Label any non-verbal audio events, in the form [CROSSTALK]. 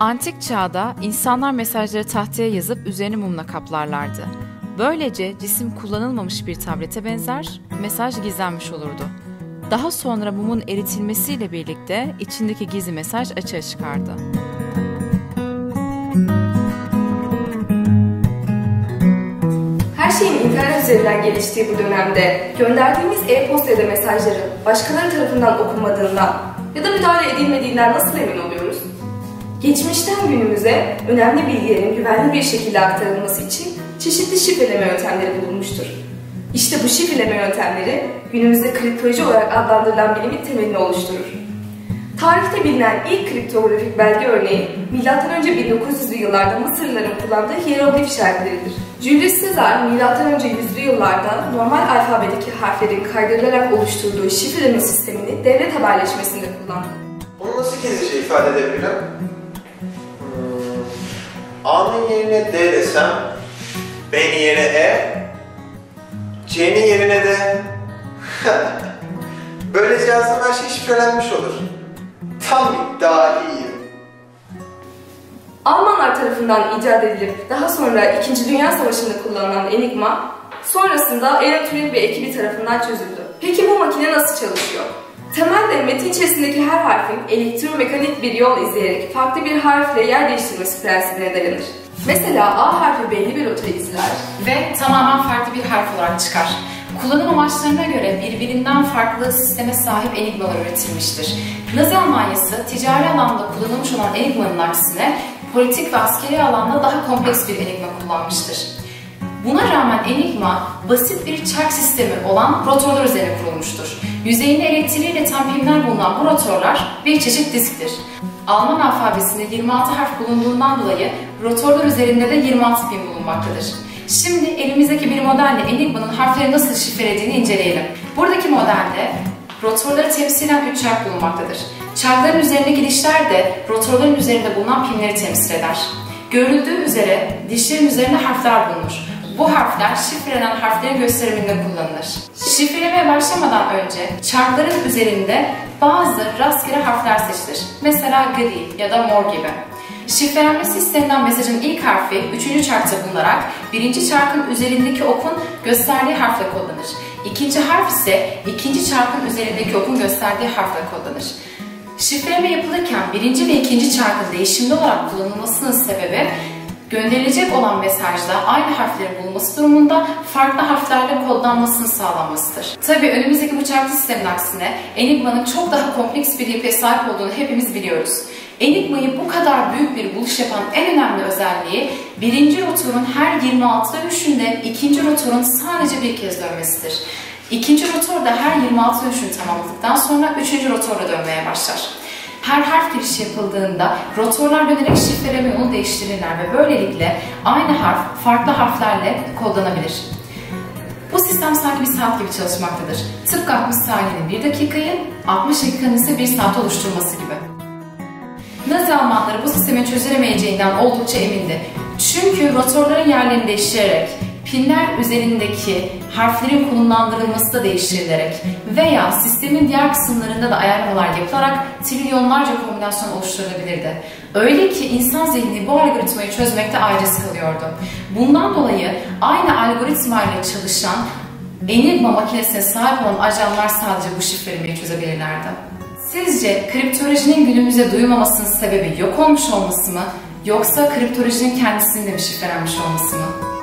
Antik çağda insanlar mesajları tahtaya yazıp üzerini mumla kaplarlardı. Böylece cisim kullanılmamış bir tablete benzer, mesaj gizlenmiş olurdu. Daha sonra mumun eritilmesiyle birlikte içindeki gizli mesaj açığa çıkardı. Her şeyin internet üzerinden geliştiği bu dönemde gönderdiğimiz e-posta ya da mesajların başkaları tarafından okunmadığından ya da müdahale edilmediğinden nasıl emin oluyoruz? Geçmişten günümüze önemli bilgilerin güvenli bir şekilde aktarılması için çeşitli şifreleme yöntemleri bulunmuştur. İşte bu şifreleme yöntemleri günümüzde kriptoloji olarak adlandırılan bilimin temelini oluşturur. Tarihte bilinen ilk kriptografik belge örneği M.Ö. 1900'lü yıllarda Mısırlıların kullandığı hieroglif işaretleridir. Julius Caesar M.Ö. 100'lü yıllarda normal alfabedeki harflerin kaydırılarak oluşturduğu şifreleme sistemini devlet haberleşmesinde kullandı. Bunu nasıl İngilizce ifade edebilirim? A'nın yerine D desem, B'nin yerine E, C'nin yerine de [LAUGHS] Böylece yazdığım her şey şifrelenmiş olur. Tam bir. Almanlar tarafından icat edilip daha sonra 2. Dünya Savaşı'nda kullanılan Enigma, sonrasında Alan Turing ve ekibi tarafından çözüldü. Peki bu makine nasıl çalışıyor? Temelde metin içerisindeki her harfin elektromekanik bir yol izleyerek farklı bir harfle yer değiştirmesi prensibine dayanır. Mesela A harfi belli bir rota izler ve tamamen farklı bir harf olarak çıkar. Kullanım amaçlarına göre birbirinden farklı sisteme sahip enigmalar üretilmiştir. Nazi Almanyası ticari alanda kullanılmış olan enigmanın aksine politik ve askeri alanda daha kompleks bir enigma kullanmıştır. Buna rağmen Enigma basit bir çark sistemi olan rotorlar üzerine kurulmuştur. Yüzeyinde elektriğiyle tam pimler bulunan bu rotorlar bir çeşit disktir. Alman alfabesinde 26 harf bulunduğundan dolayı rotorlar üzerinde de 26 pin bulunmaktadır. Şimdi elimizdeki bir modelle Enigma'nın harfleri nasıl şifrelediğini inceleyelim. Buradaki modelde rotorları temsilen 3 çark bulunmaktadır. Çarkların üzerindeki dişler de rotorların üzerinde bulunan pinleri temsil eder. Görüldüğü üzere dişlerin üzerinde harfler bulunur. Bu harfler şifrelenen harflerin gösteriminde kullanılır. Şifrelemeye başlamadan önce çarkların üzerinde bazı rastgele harfler seçilir. Mesela gri ya da mor gibi. Şifrelenmesi istenilen mesajın ilk harfi üçüncü çarkta bulunarak birinci çarkın üzerindeki okun gösterdiği harfle kodlanır. İkinci harf ise ikinci çarkın üzerindeki okun gösterdiği harfle kodlanır. Şifreleme yapılırken birinci ve ikinci çarkın değişimli olarak kullanılmasının sebebi gönderilecek olan mesajda aynı harflerin bulunması durumunda farklı harflerle kodlanmasını sağlanmasıdır. Tabi önümüzdeki bu çarpı sistemin aksine Enigma'nın çok daha kompleks bir yapıya sahip olduğunu hepimiz biliyoruz. Enigma'yı bu kadar büyük bir buluş yapan en önemli özelliği birinci rotorun her 26'da düşünde ikinci rotorun sadece bir kez dönmesidir. İkinci rotor da her 26 dönüşünü tamamladıktan sonra üçüncü rotorla dönmeye başlar. Her harf girişi yapıldığında rotorlar dönerek şifreleme yolunu değiştirirler ve böylelikle aynı harf farklı harflerle kodlanabilir. Bu sistem sanki bir saat gibi çalışmaktadır. Tıpkı 60 saniyenin 1 dakikayı, 60 dakikanın ise 1 saat oluşturması gibi. Nazi Almanları bu sistemin çözülemeyeceğinden oldukça emindi. Çünkü rotorların yerlerini değiştirerek pinler üzerindeki harflerin konumlandırılması da değiştirilerek veya sistemin diğer kısımlarında da ayarlamalar yapılarak trilyonlarca kombinasyon oluşturulabilirdi. Öyle ki insan zihni bu algoritmayı çözmekte aciz kalıyordu. Bundan dolayı aynı algoritma ile çalışan Enigma makinesine sahip olan ajanlar sadece bu şifrelemeyi çözebilirlerdi. Sizce kriptolojinin günümüze duyulmamasının sebebi yok olmuş olması mı yoksa kriptolojinin kendisinin de mi şifrelenmiş olması mı?